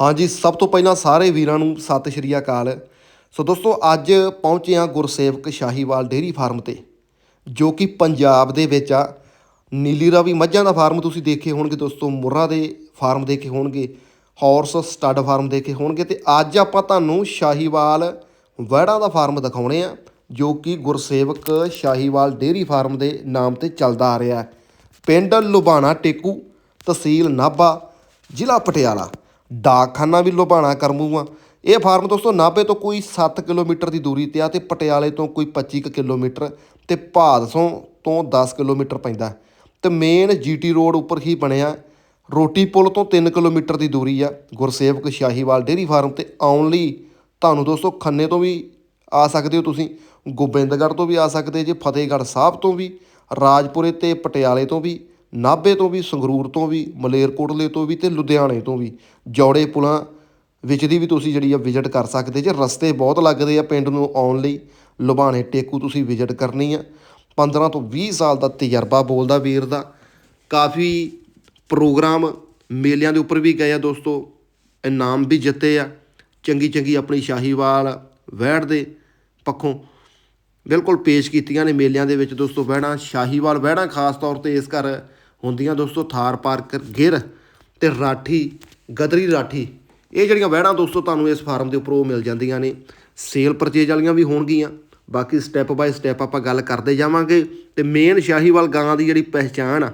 ਹਾਂਜੀ ਸਭ ਤੋਂ ਪਹਿਲਾਂ ਸਾਰੇ ਵੀਰਾਂ ਨੂੰ ਸਤਿ ਸ਼੍ਰੀ ਅਕਾਲ। ਸੋ ਦੋਸਤੋ, ਅੱਜ ਪਹੁੰਚੇ ਹਾਂ ਗੁਰਸੇਵਕ ਸ਼ਾਹੀਵਾਲ ਡੇਅਰੀ ਫਾਰਮ ਤੇ, ਜੋ ਕਿ ਪੰਜਾਬ ਦੇ ਵਿੱਚ ਆ। ਨੀਲੀ ਰਾਵੀ ਮੱਝਾਂ ਦਾ ਫਾਰਮ ਤੁਸੀਂ ਦੇਖੇ ਹੋਣਗੇ ਦੋਸਤੋ ਮੁर्रा ਦੇ ਫਾਰਮ ਦੇਖੇ ਹੋਣਗੇ, ਹਾਰਸ ਸਟੱਡ ਫਾਰਮ ਦੇਖੇ ਹੋਣਗੇ ਤੇ ਅੱਜ ਆਪਾਂ ਤੁਹਾਨੂੰ ਸ਼ਾਹੀਵਾਲ ਵਹਿੜਾਂ ਦਾ ਫਾਰਮ ਦਿਖਾਉਣੇ ਆ, ਜੋ ਕਿ ਗੁਰਸੇਵਕ ਸ਼ਾਹੀਵਾਲ ਡੇਅਰੀ ਫਾਰਮ ਦੇ ਨਾਮ ਤੇ ਚੱਲਦਾ ਆ ਰਿਹਾ। ਪਿੰਡ ਲੁਬਾਣਾ ਟੇਕੂ ਤਹਿਸੀਲ ਨਾਭਾ, ਜ਼ਿਲ੍ਹਾ ਪਟਿਆਲਾ। ਡਾਕਖਾਨਾ ਵੀ ਲੁਭਾਣਾ ਕਰਮੂਆ। ਇਹ ਫਾਰਮ ਦੋਸਤੋ ਨਾਭੇ ਤੋਂ ਕੋਈ 7 ਕਿਲੋਮੀਟਰ ਦੀ ਦੂਰੀ ਤੇ ਆ ਤੇ ਪਟਿਆਲੇ ਤੋਂ ਕੋਈ 25 ਕੁ ਕਿਲੋਮੀਟਰ ਤੇ ਭਾਦਸੋਂ ਤੋਂ 10 ਕਿਲੋਮੀਟਰ ਪੈਂਦਾ। ਤੇ ਮੇਨ ਜੀਟੀ ਰੋਡ ਉੱਪਰ ਹੀ ਬਣਿਆ। ਰੋਟੀ ਪੁਲ ਤੋਂ 3 ਕਿਲੋਮੀਟਰ ਦੀ ਦੂਰੀ ਆ। ਗੁਰਸੇਵਕ ਸ਼ਾਹੀਵਾਲ ਡੇਅਰੀ ਫਾਰਮ ਤੇ ਆਉਣ ਲਈ ਤੁਹਾਨੂੰ ਦੋਸਤੋ ਖੰਨੇ ਤੋਂ ਵੀ ਆ ਸਕਦੇ ਹੋ ਤੁਸੀਂ। ਗੋਬਿੰਦਗੜ੍ਹ ਤੋਂ ਵੀ ਆ ਸਕਦੇ ਜੇ ਫਤਿਹਗੜ੍ਹ ਸਾਹਿਬ ਤੋਂ ਵੀ। ਰਾਜਪੁਰੇ ਤੇ ਪਟਿਆਲੇ ਤੋਂ ਵੀ। ਨਾਭੇ ਤੋਂ ਵੀ, ਸੰਗਰੂਰ ਤੋਂ ਵੀ, ਮਲੇਰਕੋਟਲੇ ਤੋਂ ਵੀ ਤੇ ਲੁਧਿਆਣੇ ਤੋਂ ਵੀ, ਜੌੜੇ ਪੁਲਾਂ ਵਿੱਚ ਦੀ ਵੀ ਤੁਸੀਂ ਜਿਹੜੀ ਆ ਵਿਜ਼ਿਟ ਕਰ ਸਕਦੇ ਜੇ। ਰਸਤੇ ਬਹੁਤ ਲੱਗਦੇ ਆ ਪਿੰਡ ਨੂੰ ਆਉਣ ਲਈ। ਲੁਬਾਣੇ ਟੇਕੂ ਤੁਸੀਂ ਵਿਜ਼ਿਟ ਕਰਨੀ ਆ। 15 ਤੋਂ 20 ਸਾਲ ਦਾ ਤਜਰਬਾ ਬੋਲਦਾ ਵੀਰ ਦਾ। ਕਾਫੀ ਪ੍ਰੋਗਰਾਮ ਮੇਲਿਆਂ ਦੇ ਉੱਪਰ ਵੀ ਗਏ ਆ ਦੋਸਤੋ। ਇਨਾਮ ਵੀ ਜਿੱਤੇ ਆ। ਚੰਗੀ ਚੰਗੀ ਆਪਣੀ ਸ਼ਾਹੀਵਾਲ ਵਹਿੜ ਦੇ ਪੱਖੋਂ ਬਿਲਕੁਲ ਪੇਸ਼ ਕੀਤੀਆਂ ਨੇ ਮੇਲਿਆਂ ਦੇ ਵਿੱਚ ਦੋਸਤੋ ਵਹਿੜਾਂ ਸ਼ਾਹੀਵਾਲ ਵਹਿੜਾਂ ਖਾਸ ਤੌਰ ਤੇ ਇਸ ਘਰ ਹੁੰਦੀਆਂ ਦੋਸਤੋ, ਥਾਰ ਪਾਰਕਰ ਗਿਰ ਤੇ ਰਾਠੀ, ਗਦਰੀ ਰਾਠੀ। ਇਹ ਜਿਹੜੀਆਂ ਵਹਿੜਾਂ ਦੋਸਤੋ, ਤੁਹਾਨੂੰ ਇਸ ਫਾਰਮ ਦੇ ਉੱਪਰੋਂ ਮਿਲ ਜਾਂਦੀਆਂ ਨੇ। ਸੇਲ ਪਰਚੇਜ ਵਾਲੀਆਂ ਵੀ ਹੋਣਗੀਆਂ। ਬਾਕੀ ਸਟੈਪ ਬਾਈ ਸਟੈਪ ਆਪਾਂ ਗੱਲ ਕਰਦੇ ਜਾਵਾਂਗੇ ਤੇ ਮੇਨ ਸ਼ਾਹੀਵਾਲ ਗਾਂ ਦੀ ਜਿਹੜੀ ਪਹਿਚਾਣ ਆ,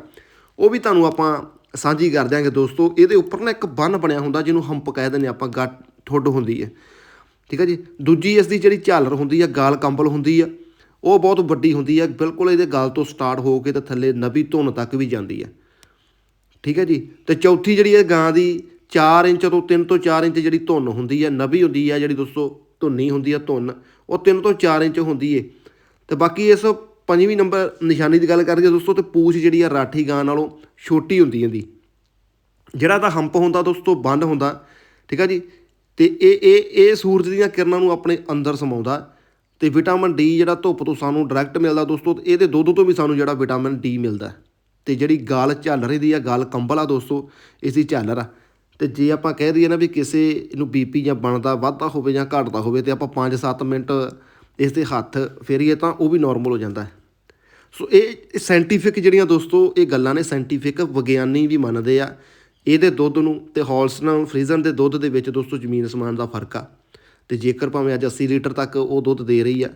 ਉਹ ਵੀ ਤੁਹਾਨੂੰ ਆਪਾਂ ਸਾਂਝੀ ਕਰ ਦਿਆਂਗੇ ਦੋਸਤੋ। ਇਹਦੇ ਉੱਪਰ ਨਾ ਇੱਕ ਬੰਨ ਬਣਿਆ ਹੁੰਦਾ, ਜਿਹਨੂੰ ਹੰਪ ਕਹਿ ਦਿੰਦੇ ਆਪਾਂ ਗੱਟ ਠੁੱਡ ਹੁੰਦੀ ਹੈ। ਠੀਕ ਹੈ ਜੀ? ਦੂਜੀ ਇਸ ਦੀ ਜਿਹੜੀ ਝਾਲਰ ਹੁੰਦੀ ਆ, ਗਾਲ ਕੰਬਲ ਹੁੰਦੀ ਆ। ਉਹ ਬਹੁਤ ਵੱਡੀ ਹੁੰਦੀ ਹੈ ਬਿਲਕੁਲ ਇਹਦੇ ਗਾਲ ਤੋਂ ਸਟਾਰਟ ਹੋ ਕੇ ਤੇ ਥੱਲੇ ਨਬੀ ਧੁਨ ਤੱਕ ਵੀ ਜਾਂਦੀ ਹੈ ਠੀਕ ਹੈ ਜੀ? ਤੇ ਚੌਥੀ ਜਿਹੜੀ ਹੈ ਗਾਂ ਦੀ 4 ਇੰਚ ਤੋਂ 3 ਤੋਂ 4 ਇੰਚ ਜਿਹੜੀ ਧੁਨ ਹੁੰਦੀ ਹੈ ਨਬੀ ਹੁੰਦੀ ਹੈ ਜਿਹੜੀ ਦੋਸਤੋ, ਧੁੰਨੀ ਹੁੰਦੀ ਹੈ ਧੁਨ, ਉਹ 3 ਤੋਂ 4 ਇੰਚ ਹੁੰਦੀ ਹੈ ਤੇ ਬਾਕੀ ਇਸ ਪੰਜਵੀਂ ਨੰਬਰ ਨਿਸ਼ਾਨੀ ਦੀ ਗੱਲ ਕਰੀਏ ਦੋਸਤੋ, ਤੇ ਪੂਛ ਜਿਹੜੀ ਆ ਰਾਠੀ ਗਾਂ ਨਾਲੋਂ ਛੋਟੀ ਹੁੰਦੀ ਹੈ ਇਹਦੀ। ਜਿਹੜਾ ਤਾਂ ਹੰਪ ਹੁੰਦਾ ਦੋਸਤੋ ਬੰਦ ਹੁੰਦਾ। ਠੀਕ ਹੈ ਜੀ? ਤੇ ਇਹ ਇਹ ਇਹ ਸੂਰਜ ਦੀਆਂ ਕਿਰਨਾਂ ਨੂੰ ਆਪਣੇ ਅੰਦਰ ਸਮਾਉਂਦਾ। ਤੇ ਵਿਟਾਮਿਨ ਡੀ ਜਿਹੜਾ ਧੁੱਪ ਤੋਂ ਸਾਨੂੰ ਡਾਇਰੈਕਟ ਮਿਲਦਾ ਦੋਸਤੋ ਇਹਦੇ ਦੁੱਧ ਤੋਂ ਵੀ ਸਾਨੂੰ ਜਿਹੜਾ ਵਿਟਾਮਿਨ ਡੀ ਮਿਲਦਾ ਤੇ ਜਿਹੜੀ ਗਾਲ ਝਾਲਰ ਦੀ ਆ, ਗਾਲ ਕੰਬਲ ਆ ਦੋਸਤੋ ਇਸ ਦੀ ਝਾਲਰ ਆ। ਤੇ ਜੇ ਆਪਾਂ ਕਹਿ ਦਈਏ ਨਾ ਵੀ ਕਿਸੇ ਨੂੰ ਬੀਪੀ ਜਾਂ ਬਣਦਾ ਵੱਧਦਾ ਹੋਵੇ ਜਾਂ ਘਟਦਾ ਹੋਵੇ ਤੇ ਆਪਾਂ 5-7 ਮਿੰਟ ਇਸ ਦੇ ਹੱਥ ਫੇਰੀਏ ਤਾਂ ਉਹ ਵੀ ਨਾਰਮਲ ਹੋ ਜਾਂਦਾ ਹੈ। ਸੋ ਇਹ ਸਾਇੰਟੀਫਿਕ ਜਿਹੜੀਆਂ ਦੋਸਤੋ, ਇਹ ਗੱਲਾਂ ਨੇ ਸਾਇੰਟੀਫਿਕ ਵਿਗਿਆਨੀ ਵੀ ਮੰਨਦੇ ਆ। ਇਹਦੇ ਦੁੱਧ ਨੂੰ ਤੇ ਹੌਲਸਟਨ ਫਰੀਜ਼ਨ ਦੇ ਦੁੱਧ ਦੇ ਵਿੱਚ ਦੋਸਤੋ ਜ਼ਮੀਨ ਅਸਮਾਨ ਦਾ ਫ਼ਰਕ ਆ। ਤੇ ਜੇਕਰ ਭਾਵੇਂ ਅੱਜ 80 ਲੀਟਰ ਤੱਕ ਉਹ ਦੁੱਧ ਦੇ ਰਹੀ ਆ,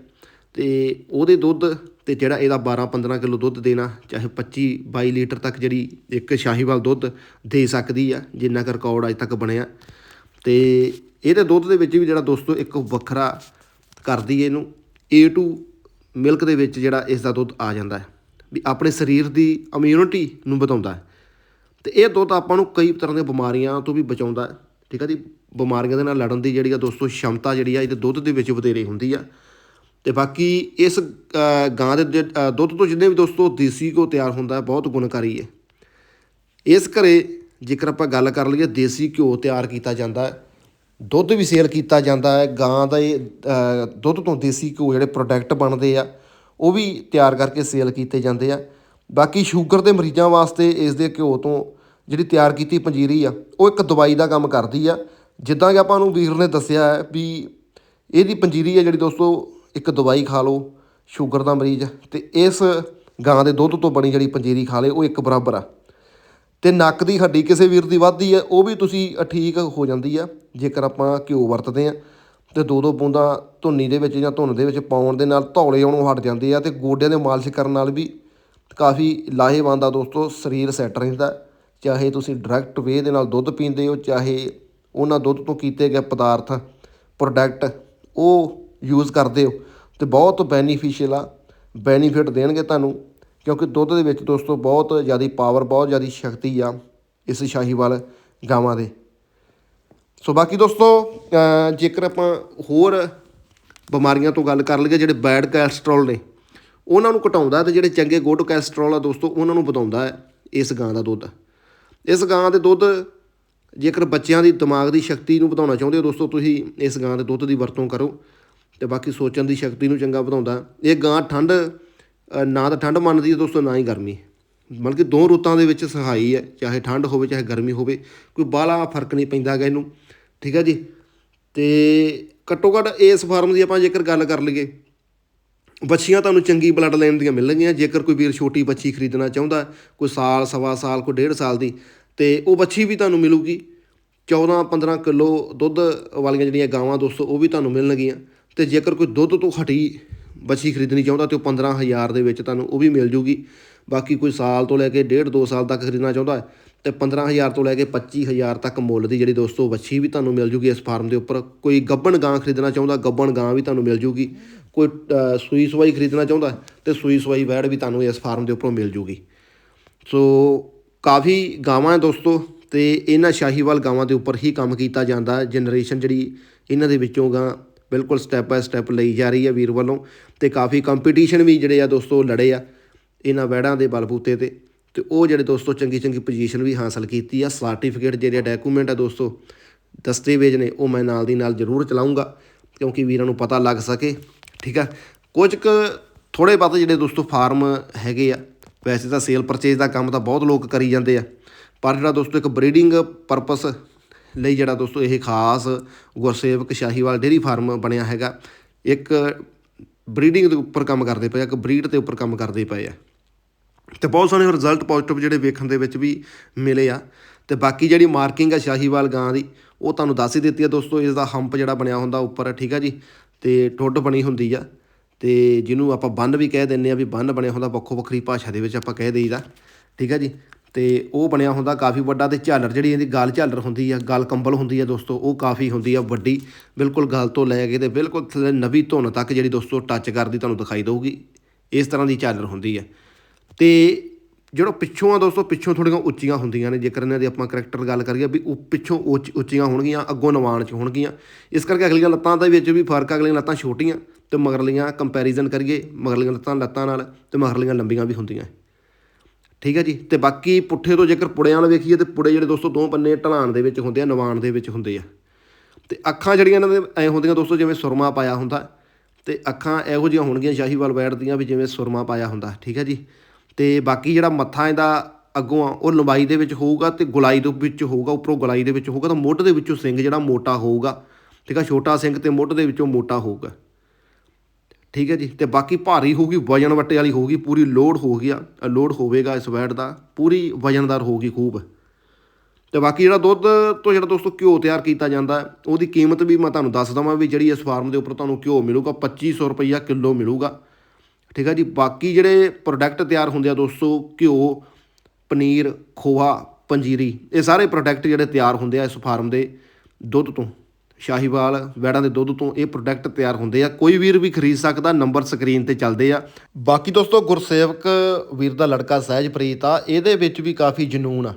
ਤੇ ਉਹਦੇ ਦੁੱਧ ਤੇ ਜਿਹੜਾ ਇਹਦਾ 12-15 ਕਿਲੋ ਦੁੱਧ ਦੇਣਾ, ਚਾਹੇ 25-22 ਲੀਟਰ ਤੱਕ ਜਿਹੜੀ ਇੱਕ ਸ਼ਾਹੀਵਾਲ ਦੁੱਧ ਦੇ ਸਕਦੀ ਆ, ਜਿੰਨਾ ਕੁ ਰਿਕਾਰਡ ਅੱਜ ਤੱਕ ਬਣਿਆ। ਤੇ ਇਹਦੇ ਦੁੱਧ ਦੇ ਵਿੱਚ ਵੀ ਜਿਹੜਾ ਦੋਸਤੋ ਇੱਕ ਵੱਖਰਾ ਕਰਦੀ ਇਹਨੂੰ ਇਹਨੂੰ A2 ਮਿਲਕ ਦੇ ਵਿੱਚ ਜਿਹੜਾ ਇਸ ਦਾ ਦੁੱਧ ਆ ਜਾਂਦਾ ਹੈ, ਵੀ ਆਪਣੇ ਸਰੀਰ ਦੀ ਇਮਿਊਨਿਟੀ ਨੂੰ ਵਧਾਉਂਦਾ ਹੈ। ਤੇ ਇਹ ਦੁੱਧ ਆਪਾਂ ਨੂੰ ਕਈ ਤਰ੍ਹਾਂ ਦੀਆਂ ਬਿਮਾਰੀਆਂ ਤੋਂ ਵੀ ਬਚਾਉਂਦਾ ਹੈ, ਠੀਕ ਹੈ ਜੀ? ਬਿਮਾਰੀਆਂ ਦੇ ਨਾਲ ਲੜਨ ਦੀ ਜਿਹੜੀ ਆ ਦੋਸਤੋ ਸ਼ਮਤਾ ਜਿਹੜੀ ਆ ਇਹਦੇ ਦੁੱਧ ਦੇ ਵਿੱਚ ਵਧੇਰੇ ਹੁੰਦੀ ਆ। ਤੇ ਬਾਕੀ ਇਸ ਗਾਂ ਦੇ ਜ- ਅ, ਦੁੱਧ ਤੋਂ ਜਿੰਨੇ ਵੀ ਦੋਸਤੋ ਦੇਸੀ ਘਿਓ ਤਿਆਰ ਹੁੰਦਾ ਬਹੁਤ ਗੁਣਕਾਰੀ ਹੈ ਇਸ ਘਰੇ ਜੇਕਰ ਆਪਾਂ ਗੱਲ ਕਰ ਲਈਏ ਦੇਸੀ ਘਿਓ ਤਿਆਰ ਕੀਤਾ ਜਾਂਦਾ ਹੈ। ਦੁੱਧ ਵੀ ਸੇਲ ਕੀਤਾ ਜਾਂਦਾ ਹੈ। ਗਾਂ ਦਾ ਇਹ ਦੁੱਧ ਤੋਂ ਦੇਸੀ ਘਿਓ ਜਿਹੜੇ ਪ੍ਰੋਡਕਟ ਬਣਦੇ ਆ ਉਹ ਵੀ ਤਿਆਰ ਕਰਕੇ ਸੇਲ ਕੀਤੇ ਜਾਂਦੇ ਆ। ਬਾਕੀ ਸ਼ੂਗਰ ਦੇ ਮਰੀਜ਼ਾਂ ਵਾਸਤੇ ਇਸ ਦੇ ਘਿਓ ਤੋਂ ਜਿਹੜੀ ਤਿਆਰ ਕੀਤੀ ਪੰਜੀਰੀ ਆ ਉਹ ਇੱਕ ਦਵਾਈ ਦਾ ਕੰਮ ਕਰਦੀ ਆ। ਜਿੱਦਾਂ ਕਿ ਆਪਾਂ ਨੂੰ ਵੀਰ ਨੇ ਦੱਸਿਆ ਹੈ ਵੀ ਇਹਦੀ ਪੰਜੀਰੀ ਹੈ ਜਿਹੜੀ ਦੋਸਤੋ, ਇੱਕ ਦਵਾਈ ਖਾ ਲਓ, ਸ਼ੂਗਰ ਦਾ ਮਰੀਜ਼, ਤੇ ਇਸ ਗਾਂ ਦੇ ਦੁੱਧ ਤੋਂ ਬਣੀ ਜਿਹੜੀ ਪੰਜੀਰੀ ਖਾ ਲੇ ਉਹ ਇੱਕ ਬਰਾਬਰ ਆ। ਤੇ ਨੱਕ ਦੀ ਹੱਡੀ ਕਿਸੇ ਵੀਰ ਦੀ ਵੱਧਦੀ ਹੈ, ਉਹ ਵੀ ਤੁਸੀਂ ਠੀਕ ਹੋ ਜਾਂਦੀ ਆ, ਜੇਕਰ ਆਪਾਂ ਘਿਓ ਵਰਤਦੇ ਆ, ਤੇ ਦੋ ਦੋ ਬੂੰਦਾਂ ਧੁੰਨੀ ਦੇ ਵਿੱਚ ਜਾਂ ਧੁੰਨ ਦੇ ਵਿੱਚ ਪਾਉਣ ਦੇ ਨਾਲ ਧੌਲੇ ਆਉਣੋਂ ਹਟ ਜਾਂਦੇ ਆ, ਤੇ ਗੋਡਿਆਂ ਦੇ ਮਾਲਿਸ਼ ਕਰਨ ਨਾਲ ਵੀ ਕਾਫੀ ਲਾਹੇਵੰਦ ਆ ਦੋਸਤੋ, ਸਰੀਰ ਸੈੱਟ ਰਹਿੰਦਾ। ਚਾਹੇ ਤੁਸੀਂ ਡਾਇਰੈਕਟ ਵੇ ਦੇ ਨਾਲ ਦੁੱਧ ਪੀਂਦੇ ਹੋ, ਚਾਹੇ ਉਹਨਾਂ ਦੁੱਧ ਤੋਂ ਕੀਤੇ ਗਏ ਪਦਾਰਥ ਪ੍ਰੋਡਕਟ ਉਹ ਯੂਜ਼ ਕਰਦੇ ਹੋ ਤੇ ਬਹੁਤ ਬੈਨੀਫੀਸ਼ੀਅਲ ਆ ਬੈਨੀਫਿਟ ਦੇਣਗੇ ਤੁਹਾਨੂੰ, ਕਿਉਂਕਿ ਦੁੱਧ ਦੇ ਵਿੱਚ ਦੋਸਤੋ ਬਹੁਤ ਜ਼ਿਆਦਾ ਪਾਵਰ ਬਹੁਤ ਜ਼ਿਆਦਾ ਸ਼ਕਤੀ ਆ ਇਸ ਸ਼ਾਹੀਵਾਲ ਗਾਵਾਂ ਦੇ। ਸੋ ਬਾਕੀ ਦੋਸਤੋ ਜੇਕਰ ਆਪਾਂ ਹੋਰ ਬਿਮਾਰੀਆਂ ਤੋਂ ਗੱਲ ਕਰ ਲਈਏ, ਜਿਹੜੇ ਬੈਡ ਕੋਲੇਸਟ੍ਰੋਲ ਨੇ, ਉਹਨਾਂ ਨੂੰ ਘਟਾਉਂਦਾ ਤੇ ਜਿਹੜੇ ਚੰਗੇ ਗੁੱਡ ਕੋਲੇਸਟ੍ਰੋਲ ਆ ਦੋਸਤੋ, ਉਹਨਾਂ ਨੂੰ ਵਧਾਉਂਦਾ ਹੈ ਇਸ ਗਾਂ ਦਾ ਦੁੱਧ। ਇਸ ਗਾਂ ਦੇ ਦੁੱਧ ਜੇਕਰ ਬੱਚਿਆਂ ਦੀ ਦਿਮਾਗ ਦੀ ਸ਼ਕਤੀ ਨੂੰ ਵਧਾਉਣਾ ਚਾਹੁੰਦੇ ਹੋ ਦੋਸਤੋ, ਤੁਸੀਂ ਇਸ ਗਾਂ ਦੇ ਦੁੱਧ ਦੀ ਵਰਤੋਂ ਕਰੋ ਤੇ ਬਾਕੀ ਸੋਚਣ ਦੀ ਸ਼ਕਤੀ ਨੂੰ ਚੰਗਾ ਵਧਾਉਂਦਾ। ਇਹ ਗਾਂ ਠੰਡ ਨਾ ਤਾਂ ਠੰਡ ਮੰਨਦੀ ਹੈ ਦੋਸਤੋ, ਨਾ ਹੀ ਗਰਮੀ। ਮਤਲਬ ਕਿ ਦੋ ਰੁੱਤਾਂ ਦੇ ਵਿੱਚ ਸਹਾਈ ਹੈ, ਚਾਹੇ ਠੰਡ ਹੋਵੇ, ਚਾਹੇ ਗਰਮੀ ਹੋਵੇ, ਕੋਈ ਬਾਹਲਾ ਫ਼ਰਕ ਨਹੀਂ ਪੈਂਦਾ ਗਾ ਇਹਨੂੰ। ਠੀਕ ਹੈ ਜੀ? ਤੇ ਘੱਟੋ ਘੱਟ ਇਸ ਫਾਰਮ ਦੀ ਆਪਾਂ ਜੇਕਰ ਗੱਲ ਕਰ ਲਈਏ ਬੱਚੀਆਂ ਤੁਹਾਨੂੰ ਚੰਗੀ ਬਲੱਡ ਲਾਈਨ ਦੀਆਂ ਮਿਲਣਗੀਆਂ। ਜੇਕਰ ਕੋਈ ਵੀਰ ਛੋਟੀ ਬੱਚੀ ਖਰੀਦਣਾ ਚਾਹੁੰਦਾ, ਕੋਈ ਸਾਲ, ਸਵਾ ਸਾਲ, ਕੋਈ ਡੇਢ ਸਾਲ ਦੀ ਅਤੇ ਉਹ ਵੱਛੀ ਵੀ ਤੁਹਾਨੂੰ ਮਿਲੂਗੀ। 14 15 ਕਿਲੋ ਦੁੱਧ ਵਾਲੀਆਂ ਜਿਹੜੀਆਂ ਗਾਵਾਂ ਦੋਸਤੋ ਉਹ ਵੀ ਤੁਹਾਨੂੰ ਮਿਲਣਗੀਆਂ ਅਤੇ ਜੇਕਰ ਕੋਈ ਦੁੱਧ ਤੋਂ ਹਟੀ ਵੱਛੀ ਖਰੀਦਣੀ ਚਾਹੁੰਦਾ ਤੇ ਉਹ 15000 ਦੇ ਵਿੱਚ ਤੁਹਾਨੂੰ ਉਹ ਵੀ ਮਿਲ ਜੂਗੀ। ਬਾਕੀ ਕੋਈ ਸਾਲ ਤੋਂ ਲੈ ਕੇ ਡੇਢ ਦੋ ਸਾਲ ਤੱਕ ਖਰੀਦਣਾ ਚਾਹੁੰਦਾ ਹੈ ਤੇ 15000 ਤੋਂ ਲੈ ਕੇ 25000 ਤੱਕ ਮੁੱਲ ਦੀ ਜਿਹੜੀ ਦੋਸਤੋ ਵੱਛੀ ਵੀ ਤੁਹਾਨੂੰ ਮਿਲ ਜੂਗੀ ਇਸ ਫਾਰਮ ਦੇ ਉੱਪਰ। ਕੋਈ ਗੱਬਣ ਗਾਂ ਖਰੀਦਣਾ ਚਾਹੁੰਦਾ ਗੱਬਣ ਗਾਂ ਵੀ ਤੁਹਾਨੂੰ ਮਿਲ ਜੂਗੀ। ਕੋਈ ਅ, ਸੂਈ ਸਵਾਈ ਖਰੀਦਣਾ ਚਾਹੁੰਦਾ ਹੈ ਤੇ ਸੂਈ ਸਵਾਈ ਵੈੜ ਵੀ ਤੁਹਾਨੂੰ ਇਸ ਫਾਰਮ ਦੇ ਉੱਪਰੋਂ ਮਿਲ ਜੂਗੀ। ਸੋ ਕਾਫੀ ਗਾਵਾਂ ਹੈ ਦੋਸਤੋ ਅਤੇ ਇਹਨਾਂ ਸ਼ਾਹੀਵਾਲ ਗਾਵਾਂ ਦੇ ਉੱਪਰ ਹੀ ਕੰਮ ਕੀਤਾ ਜਾਂਦਾ। ਜਨਰੇਸ਼ਨ ਜਿਹੜੀ ਇਹਨਾਂ ਦੇ ਵਿੱਚੋਂ ਗਾਂ ਬਿਲਕੁਲ ਸਟੈਪ ਬਾਏ ਸਟੈਪ ਲਈ ਜਾ ਰਹੀ ਹੈ ਵੀਰ ਵੱਲੋਂ, ਤੇ ਕਾਫੀ ਕੰਪੀਟੀਸ਼ਨ ਵੀ ਜਿਹੜੇ ਆ ਦੋਸਤੋ ਲੜੇ ਆ ਇਹਨਾਂ ਵੈੜਾਂ ਦੇ ਬਲਬੂਤੇ ਤੇ। ਤੇ ਉਹ ਜਿਹੜੇ ਦੋਸਤੋ ਚੰਗੀ ਚੰਗੀ ਪੋਜੀਸ਼ਨ ਵੀ ਹਾਸਲ ਕੀਤੀ ਆ। ਸਰਟੀਫਿਕੇਟ ਜਿਹੜੇ ਡਾਕੂਮੈਂਟ ਆ ਦੋਸਤੋ, ਦਸਤਾਵੇਜ਼ ਨੇ, ਉਹ ਮੈਂ ਨਾਲ ਦੀ ਨਾਲ ਜ਼ਰੂਰ ਚਲਾਉਂਗਾ ਕਿਉਂਕਿ ਵੀਰਾਂ ਨੂੰ ਪਤਾ ਲੱਗ ਸਕੇ। ਠੀਕ ਆ? ਕੁਝ ਕੁ ਥੋੜੇ ਬਹੁਤ ਜਿਹੜੇ ਦੋਸਤੋ ਫਾਰਮ ਹੈਗੇ ਆ ਵੈਸੇ ਤਾਂ ਸੇਲ ਪਰਚੇਜ ਦਾ ਕੰਮ ਤਾਂ ਬਹੁਤ ਲੋਕ ਕਰੀ ਜਾਂਦੇ ਆ। ਪਰ ਜਿਹੜਾ ਦੋਸਤੋ ਇੱਕ ਬਰੀਡਿੰਗ ਪਰਪਸ ਲਈ ਜਿਹੜਾ ਦੋਸਤੋ ਇਹ ਖਾਸ ਗੁਰਸੇਵਕ ਸ਼ਾਹੀਵਾਲ ਡੇਰੀ ਫਾਰਮ ਬਣਿਆ ਹੈਗਾ, ਇੱਕ ਬਰੀਡਿੰਗ ਦੇ ਉੱਪਰ ਕੰਮ ਕਰਦੇ ਪਏ ਆ, ਇੱਕ ਬਰੀਡ ਦੇ ਉੱਪਰ ਕੰਮ ਕਰਦੇ ਪਏ ਆ। ਤੇ ਬਹੁਤ ਸੋਹਣੇ ਰਿਜ਼ਲਟ ਪੋਜ਼ਿਟਿਵ ਜਿਹੜੇ ਵੇਖਣ ਦੇ ਵਿੱਚ ਵੀ ਮਿਲੇ ਆ। ਤੇ ਬਾਕੀ ਜਿਹੜੀ ਮਾਰਕਿੰਗ ਆ ਸ਼ਾਹੀਵਾਲ ਗਾਂ ਦੀ, ਉਹ ਤੁਹਾਨੂੰ ਦੱਸ ਹੀ ਦਿੱਤੀ ਆ ਦੋਸਤੋ, ਇਸ ਦਾ ਹੰਪ ਜਿਹੜਾ ਬਣਿਆ ਹੁੰਦਾ ਉੱਪਰ, ਠੀਕ ਆ ਜੀ? ਤੇ ਟੁੱਡ ਬਣੀ ਹੁੰਦੀ ਆ। ਅਤੇ ਜਿਹਨੂੰ ਆਪਾਂ ਬੰਨ ਵੀ ਕਹਿ ਦਿੰਦੇ ਹਾਂ ਵੀ ਬੰਨ ਬਣਿਆ ਹੁੰਦਾ ਵੱਖੋ ਵੱਖਰੀ ਭਾਸ਼ਾ ਦੇ ਵਿੱਚ ਆਪਾਂ ਕਹਿ ਦੇਈਦਾ। ਠੀਕ ਹੈ ਜੀ? ਅਤੇ ਉਹ ਬਣਿਆ ਹੁੰਦਾ ਕਾਫੀ ਵੱਡਾ ਅਤੇ ਝਾਲਰ ਜਿਹੜੀ ਇਹਦੀ ਗਲ ਝਾਲਰ ਹੁੰਦੀ ਆ, ਗਲ ਕੰਬਲ ਹੁੰਦੀ ਆ ਦੋਸਤੋ, ਉਹ ਕਾਫੀ ਹੁੰਦੀ ਆ ਵੱਡੀ। ਬਿਲਕੁਲ ਗਲ ਤੋਂ ਲੈ ਕੇ ਤੇ ਬਿਲਕੁਲ ਥੱਲੇ ਨਵੀ ਧੁਨ ਤੱਕ ਜਿਹੜੀ ਦੋਸਤੋ ਟੱਚ ਕਰਦੀ ਤੁਹਾਨੂੰ ਦਿਖਾਈ ਦੇਊਗੀ। ਇਸ ਤਰ੍ਹਾਂ ਦੀ ਝਾਲਰ ਹੁੰਦੀ ਆ। ਅਤੇ ਜਿਹੜਾ ਪਿੱਛੋਂ ਆ ਦੋਸਤੋ ਪਿੱਛੋਂ ਥੋੜੀਆਂ ਉੱਚੀਆਂ ਹੁੰਦੀਆਂ ਨੇ ਜੇਕਰ ਇਹਨਾਂ ਦੀ ਆਪਾਂ ਕਰੈਕਟਰ ਗੱਲ ਕਰੀਏ ਵੀ ਉਹ ਪਿੱਛੋਂ ਉੱਚ ਉੱਚੀਆਂ ਹੋਣਗੀਆਂ ਅੱਗੋਂ ਨਿਵਾਨ ਚ ਹੋਣਗੀਆਂ। ਇਸ ਕਰਕੇ ਅਗਲੀਆਂ ਲੱਤਾਂ ਦੇ ਵਿੱਚ ਵੀ ਫ਼ਰਕ ਆ, ਅਗਲੀਆਂ ਲੱਤਾਂ ਛੋਟੀਆਂ ਤੇ ਮਗਰਲੀਆਂ ਕੰਪੈਰੀਜ਼ਨ ਕਰੀਏ ਮਗਰਲੀਆਂ ਲੱਤਾਂ ਲੱਤਾਂ ਨਾਲ ਤੇ ਮਗਰਲੀਆਂ ਲੰਬੀਆਂ ਵੀ ਹੁੰਦੀਆਂ। ਠੀਕ ਹੈ ਜੀ? ਤੇ ਬਾਕੀ ਪੁੱਠੇ ਤੋਂ ਜੇਕਰ ਪੁੜਿਆਂ ਨਾਲ ਵੇਖੀਏ ਤੇ ਪੁੜੇ ਜਿਹੜੇ ਦੋਸਤੋ ਦੋ ਪੰਨੇ ਢਲਾਣ ਦੇ ਵਿੱਚ ਹੁੰਦੇ ਆ ਨਿਵਾਨ ਦੇ ਵਿੱਚ ਹੁੰਦੇ ਆ। ਤੇ ਅੱਖਾਂ ਜਿਹੜੀਆਂ ਇਹਨਾਂ ਦੇ ਐ ਹੁੰਦੀਆਂ ਦੋਸਤੋ ਜਿਵੇਂ ਸੁਰਮਾ ਪਾਇਆ ਹੁੰਦਾ ਤੇ ਅੱਖਾਂ ਇਹੋ ਜਿਹੀਆਂ ਹੋਣਗੀਆਂ ਸ਼ਾਹੀਵਾਲ ਬੈਠ ਦੀਆਂ ਵੀ ਜਿਵੇਂ ਸੁਰਮਾ ਪਾਇਆ ਹੁੰਦਾ। ਠੀਕ ਹੈ ਜੀ? ਤੇ ਬਾਕੀ ਜਿਹੜਾ ਮੱਥਾ ਇਹਦਾ ਅੱਗੋਂ ਆ, ਉਹ ਲੰਬਾਈ ਦੇ ਵਿੱਚ ਹੋਊਗਾ ਤੇ ਗੁਲਾਈ ਦੇ ਵਿੱਚ ਹੋਊਗਾ, ਉੱਪਰੋਂ ਗੁਲਾਈ ਦੇ ਵਿੱਚ ਹੋਊਗਾ, ਤਾਂ ਮੋਢ ਦੇ ਵਿੱਚੋਂ ਸਿੰਘ ਜਿਹੜਾ ਮੋਟਾ ਹੋਊਗਾ, ਠੀਕ ਆ, ਛੋਟਾ ਸਿੰਘ ਤੇ ਮੋਢ ਦੇ ਵਿੱਚੋਂ ਮੋਟਾ ਹੋਊਗਾ। ਠੀਕ ਹੈ ਜੀ, ਤੇ ਬਾਕੀ ਭਾਰੀ ਹੋਊਗੀ, ਵਜਨ ਵੱਟੇ ਵਾਲੀ ਹੋਊਗੀ, ਪੂਰੀ ਲੋਡ ਹੋ ਗਿਆ ਲੋਡ ਹੋਵੇਗਾ ਇਸ ਵੈਟ ਦਾ, ਪੂਰੀ ਵਜਨਦਾਰ ਹੋਊਗੀ ਖੂਬ। ਤੇ ਬਾਕੀ ਜਿਹੜਾ ਦੁੱਧ ਤੋਂ ਜਿਹੜਾ ਦੋਸਤੋ ਘਿਓ ਤਿਆਰ ਕੀਤਾ ਜਾਂਦਾ, ਉਹਦੀ ਕੀਮਤ ਵੀ ਮੈਂ ਤੁਹਾਨੂੰ ਦੱਸ ਦਵਾਂ ਵੀ ਜਿਹੜੀ ਇਸ ਫਾਰਮ ਦੇ ਉੱਪਰ ਤੁਹਾਨੂੰ ਘਿਓ ਮਿਲੂਗਾ 2500 ਰੁਪਈਆ ਕਿਲੋ ਮਿਲੂਗਾ। ਠੀਕ ਆ ਜੀ, ਬਾਕੀ ਜਿਹੜੇ ਪ੍ਰੋਡਕਟ ਤਿਆਰ ਹੁੰਦੇ ਆ ਦੋਸਤੋ, ਘਿਓ, ਪਨੀਰ, ਖੋਆ, ਪੰਜੀਰੀ, ਇਹ ਸਾਰੇ ਪ੍ਰੋਡਕਟ ਜਿਹੜੇ ਤਿਆਰ ਹੁੰਦੇ ਆ ਇਸ ਫਾਰਮ ਦੇ ਦੁੱਧ ਤੋਂ। ਸ਼ਾਹੀਵਾਲ, ਵੈੜਾਂ ਦੇ ਦੁੱਧ ਤੋਂ ਇਹ ਪ੍ਰੋਡਕਟ ਤਿਆਰ ਹੁੰਦੇ ਆ। ਕੋਈ ਵੀਰ ਵੀ ਖਰੀਦ ਸਕਦਾ ਨੰਬਰ ਸਕਰੀਨ ਤੇ ਚੱਲਦੇ ਆ। ਬਾਕੀ ਦੋਸਤੋ, ਗੁਰਸੇਵਕ ਵੀਰ ਦਾ ਲੜਕਾ ਸਹਿਜਪ੍ਰੀਤ ਆ, ਇਹਦੇ ਵਿੱਚ ਵੀ ਕਾਫੀ ਜਨੂਨ ਆ।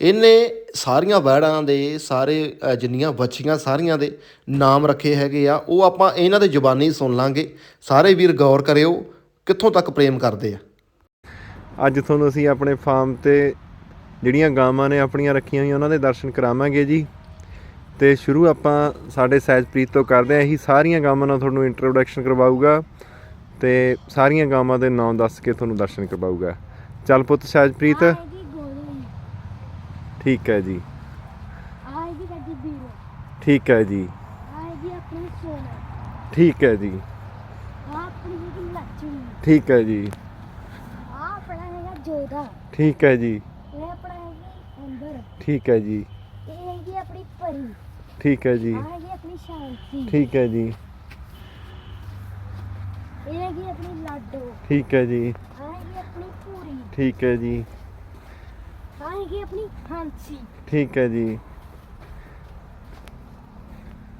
ਇਹਨੇ ਸਾਰੀਆਂ ਵੈੜਾਂ ਦੇ ਸਾਰੇ ਜਿੰਨੀਆਂ ਵੱਛੀਆਂ ਸਾਰੀਆਂ ਦੇ ਨਾਮ ਰੱਖੇ ਹੈਗੇ ਆ। ਉਹ ਆਪਾਂ ਇਹਨਾਂ ਦੇ ਜ਼ੁਬਾਨੀ ਸੁਣ ਲਾਂਗੇ। ਸਾਰੇ ਵੀਰ ਗੌਰ ਕਰਿਓ। ਕਿੱਥੋਂ ਤੱਕ ਪ੍ਰੇਮ ਕਰਦੇ ਆ? ਅੱਜ ਤੁਹਾਨੂੰ ਅਸੀਂ ਆਪਣੇ ਫਾਰਮ ਤੇ ਜਿਹੜੀਆਂ ਗਾਵਾਂ ਨੇ ਆਪਣੀਆਂ ਰੱਖੀਆਂ ਹੋਈਆਂ ਉਹਨਾਂ ਦੇ ਦਰਸ਼ਨ ਕਰਾਵਾਂਗੇ ਜੀ। ਤੇ ਸ਼ੁਰੂ ਆਪਾਂ ਸਾਡੇ ਸਹਿਜਪ੍ਰੀਤ ਤੋਂ ਕਰਦੇ ਹਾਂ। ਇਹੀ ਸਾਰੀਆਂ ਗਾਵਾਂ ਨਾਲ ਤੁਹਾਨੂੰ ਇੰਟਰੋਡਕਸ਼ਨ ਕਰਵਾਊਗਾ ਤੇ ਸਾਰੀਆਂ ਗਾਵਾਂ ਦੇ ਨਾਮ ਦੱਸ ਕੇ ਤੁਹਾਨੂੰ ਦਰਸ਼ਨ ਕਰਵਾਊਗਾ। ਚੱਲ ਪੁੱਤ ਸਹਿਜਪ੍ਰੀਤ। ਠੀਕ ਹੈ ਜੀ। ਆਏਗੀ ਗੱਡੀ ਬੀਰੋ। ਠੀਕ ਹੈ ਜੀ। ਆਏਗੀ ਆਪਣੀ ਸੋਨਾ। ਠੀਕ ਹੈ ਜੀ ਆ ਆਪਣੀ ਹੈਗੀ ਲੱਛਮੀ ਠੀਕ ਹੈ ਜੀ ਆ ਆਪਣਾ ਹੈਗਾ ਜੋਦਾ ਠੀਕ ਹੈ ਜੀ ਇਹ ਆਪਣਾ ਹੈਗਾ ਅੰਦਰ ਠੀਕ ਹੈ ਜੀ ਇਹ ਹੈਗੀ ਆਪਣੀ ਪਰੀ ਠੀਕ ਹੈ ਜੀ ਆ ਹੈਗੀ ਆਪਣੀ ਸ਼ਾਂਤੀ ਠੀਕ ਹੈ ਜੀ ਇਹ ਹੈਗੀ ਆਪਣੀ ਲਾਡੋ ਠੀਕ ਹੈ ਜੀ ਆ ਹੈਗੀ ਆਪਣੀ ਪੂਰੀ ਠੀਕ ਹੈ ਜੀ ਆ ਹੈਗੀ ਆਪਣੀ ਹਾਂਸੀ ਠੀਕ ਹੈ ਜੀ